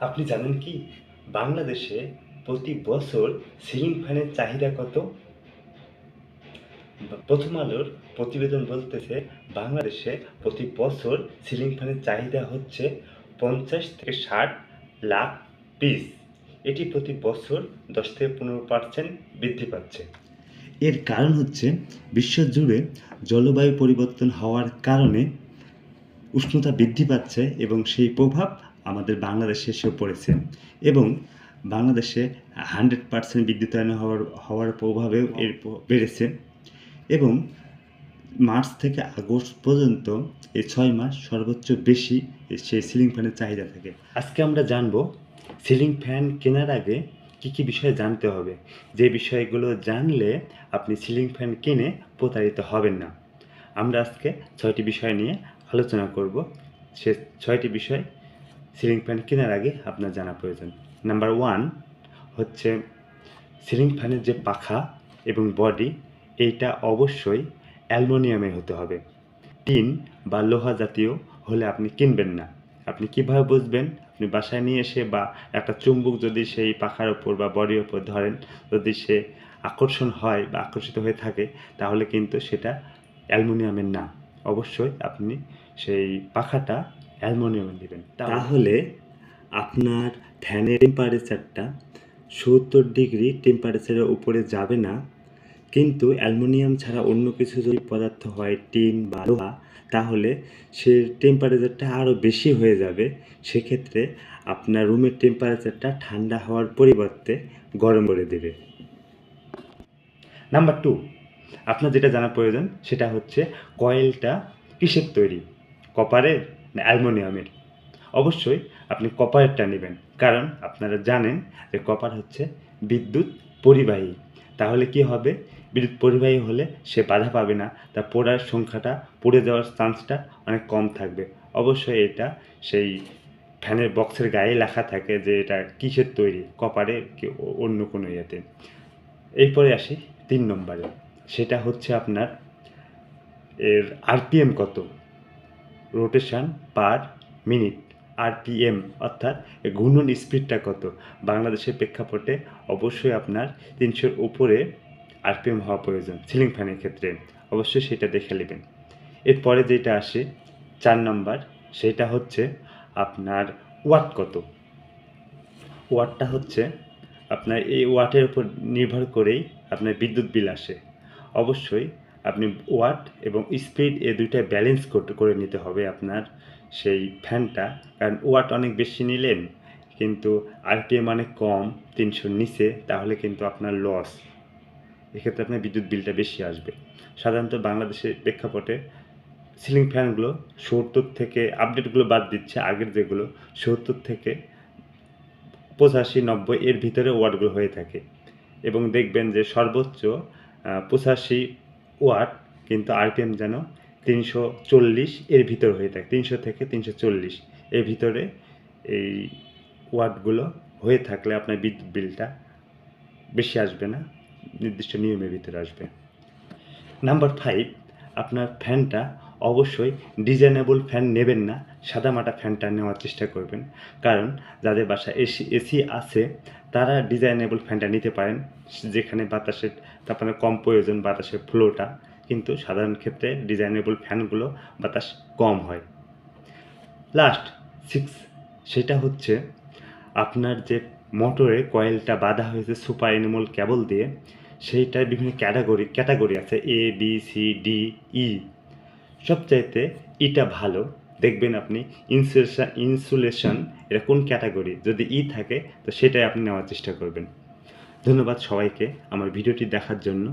আপনি জানেন কি? বাংলাদেশে প্রতি বছর সিলিং ফ্যানের চাহিদা কত? প্রথম আলোর প্রতিবেদন বলতেছে, বাংলাদেশে প্রতি বছর সিলিং ফ্যানের চাহিদা হচ্ছে পঞ্চাশ থেকে ষাট লাখ পিস। এটি প্রতি বছর দশ থেকে পনেরো পার্সেন্ট বৃদ্ধি পাচ্ছে। এর কারণ হচ্ছে বিশ্বজুড়ে জলবায়ু পরিবর্তন হওয়ার কারণে উষ্ণতা বৃদ্ধি পাচ্ছে এবং সেই প্রভাব আমাদের বাংলাদেশে এসেও পড়েছে। এবং বাংলাদেশে হান্ড্রেড পার্সেন্ট বিদ্যুতায়ন হওয়ার হওয়ার প্রভাবেও এর বেড়েছে। এবং মার্চ থেকে আগস্ট পর্যন্ত এই ছয় মাস সর্বোচ্চ বেশি সেই সিলিং ফ্যানের চাহিদা থাকে। আজকে আমরা জানব সিলিং ফ্যান কেনার আগে কী কী বিষয়ে জানতে হবে। যে বিষয়গুলো জানলে আপনি সিলিং ফ্যান কিনে প্রতারিত হবেন না। আমরা আজকে ছয়টি বিষয় নিয়ে আলোচনা করব। সে ছয়টি বিষয় সিলিং ফ্যান কেনার আগে আপনার জানা প্রয়োজন। নাম্বার ওয়ান হচ্ছে সিলিং ফ্যানের যে পাখা এবং বডি, এইটা অবশ্যই অ্যালুমিনিয়ামের হতে হবে। টিন বা লোহা জাতীয় হলে আপনি কিনবেন না। আপনি কীভাবে বুঝবেন? আপনি বাসায় নিয়ে এসে বা একটা চুম্বুক যদি সেই পাখার ওপর বা বডির ওপর ধরেন, যদি সে আকর্ষণ হয় বা আকর্ষিত হয়ে থাকে, তাহলে কিন্তু সেটা অ্যালুমিনিয়ামের না। অবশ্যই আপনি সেই পাখাটা অ্যালুমিনিয়ামের নেবেন তাহলে আপনার ফ্যানের টেম্পারেচারটা সত্তর ডিগ্রি টেম্পারেচারের উপরে যাবে না। কিন্তু অ্যালুমিনিয়াম ছাড়া অন্য কিছু যদি পদার্থ হয় টিন বা লোহা তাহলে সে টেম্পারেচারটা আরও বেশি হয়ে যাবে। সেক্ষেত্রে আপনার রুমের টেম্পারেচারটা ঠান্ডা হওয়ার পরিবর্তে গরম করে দেবে। নাম্বার টু আপনার যেটা জানা প্রয়োজন সেটা হচ্ছে কয়েলটা কিসের তৈরি? কপারের না অ্যালুমিনিয়ামের। অবশ্যই আপনি কপারেরটা নেবেন, কারণ আপনারা জানেন যে কপার হচ্ছে বিদ্যুৎ পরিবাহী। তাহলে কি হবে? বিদ্যুৎ পরিবাহী হলে সে বাধা পাবে না তার পোড়ার সংখ্যাটা, পড়ে যাওয়ার চান্সটা অনেক কম থাকবে। অবশ্যই এটা সেই ফ্যানের বক্সের গায়ে লেখা থাকে যে এটা কিসের তৈরি কপারের কি অন্য কোনো ইয়েতে। এরপরে আসি তিন নম্বরে। সেটা হচ্ছে আপনার এর আরপিএম কত? রোটেশন পার মিনিট আর আরপিএম অর্থাৎ এর ঘূর্ণন স্পিডটা কত? বাংলাদেশের প্রেক্ষাপটে অবশ্যই আপনার তিনশোর উপরে আরপিএম হওয়া প্রয়োজন সিলিং ফ্যানের ক্ষেত্রে। অবশ্যই সেটা দেখে নেবেন। এরপরে যেটা আসে, চার নম্বর, সেটা হচ্ছে আপনার ওয়াট কত? ওয়াটটা হচ্ছে আপনার এই ওয়াটের উপর নির্ভর করেই আপনার বিদ্যুৎ বিল আসে। অবশ্যই আপনি ওয়াট এবং স্পিড এ দুইটা ব্যালেন্স করে নিতে হবে আপনার সেই ফ্যানটা কারণ ওয়াট অনেক বেশি নিলেন, কিন্তু আরপিএম অনেক কম তিনশোর নিচে, তাহলে কিন্তু আপনার লস এক্ষেত্রে আপনার বিদ্যুৎ বিলটা বেশি আসবে। সাধারণত বাংলাদেশের প্রেক্ষাপটে সিলিং ফ্যানগুলো সত্তর থেকে আপডেটগুলো বাদ দিচ্ছে, আগের যেগুলো সত্তর থেকে পঁচাশি, নব্বই এর ভিতরে ওয়াটগুলো হয়ে থাকে। এবং দেখবেন যে সর্বোচ্চ পঁচাশি ওয়াট, কিন্তু আরপিএম যেন তিনশো চল্লিশ এর ভিতর হয়ে থাকে, তিনশো থেকে তিনশো চল্লিশ এর ভিতরে এই ওয়াটগুলো হয়ে থাকলে আপনার বিদ্যুৎ বিলটা বেশি আসবে না, নির্দিষ্ট নিয়মের ভিতরে আসবে। নাম্বার ফাইভ, আপনার ফ্যানটা অবশ্যই ডিজাইনেবল ফ্যান নেবেন না, সাদামাটা ফ্যানটা নেওয়ার চেষ্টা করবেন। কারণ যাদের বাসা এসি এসি আছে, তারা ডিজাইনেবল ফ্যানটা নিতে পারেন, যেখানে বাতাসের, তারপরে কম প্রয়োজন বাতাসের ফ্লোটা, কিন্তু সাধারণ ক্ষেত্রে ডিজাইনেবল ফ্যানগুলো বাতাস কম হয়। লাস্ট সিক্স, সেটা হচ্ছে আপনার যে মোটরে কয়েলটা বাঁধা হয়েছে সুপার এনিমল কেবল দিয়ে, সেইটার বিভিন্ন ক্যাটাগরি ক্যাটাগরি আছে A B C D E সবচাইতে ইটা ভালো, দেখবেন আপনি ইনসুলেশন ইনসুলেশন এটা কোন ক্যাটাগরি যদি ই থাকে, তো সেটাই আপনি নেওয়ার চেষ্টা করবেন। ধন্যবাদ সবাইকে আমার ভিডিওটি দেখার জন্য।